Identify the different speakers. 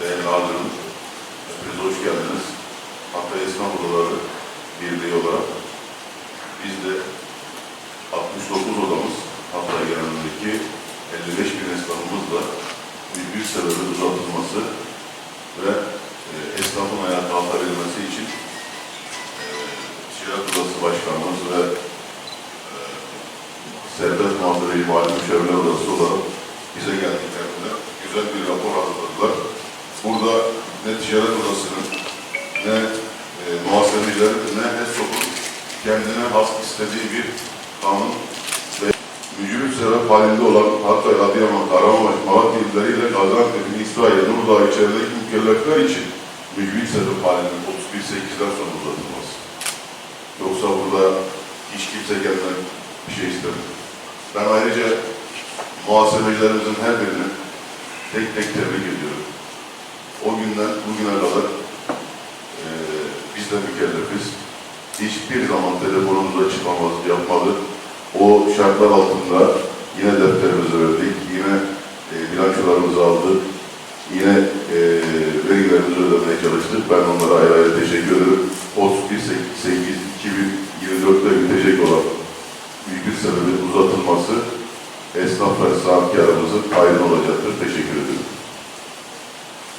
Speaker 1: değerli hazırım. Hepiniz hoş geldiniz. Hatay Esnaf Odaları Birliği olarak biz de 69 odamız Hatay genelindeki 55 bin esnafımızla bir sebebi uzatılması ve e, esnafın hayata atabilmesi için e, Ticaret Odası Başkanımız ve e, Serbest Muhasebeci Mali Müşavirler Odası olarak bize geldiklerinde güzel bir rapor. Burada ne Ticaret Odası'nın ne e, muhasebecilerin ne ESOP'un kendine has istediği bir kanun ve mücbir sebep halinde olan Hatay, Adıyaman, Kahramanmaraş, Malatya illeriyle Gaziantep'in, İsrail, Nurdağ içerideki mükellefler için mücbir sebep halinde 31.8'den sonra uzatılması. Yoksa burada hiç kimse gelmeden bir şey istemiyor. Ben ayrıca muhasebecilerimizin her birini tek tek tebrik ediyorum. Bugüne kadar eee biz de mükellefiz. Hiçbir zaman telefonumuza çıkmamaz, yapmadı. O şartlar altında yine defterimizi verdik, yine e, bilançolarımızı aldık, yine e, vergilerimizi ödemeye çalıştık. Ben onlara ayrı ayrı teşekkür ederim. 31.8.2024'te bitecek olan büyük bir sebebin uzatılması esnaf ve sanatkarımızın hayrına olacaktır. Teşekkür.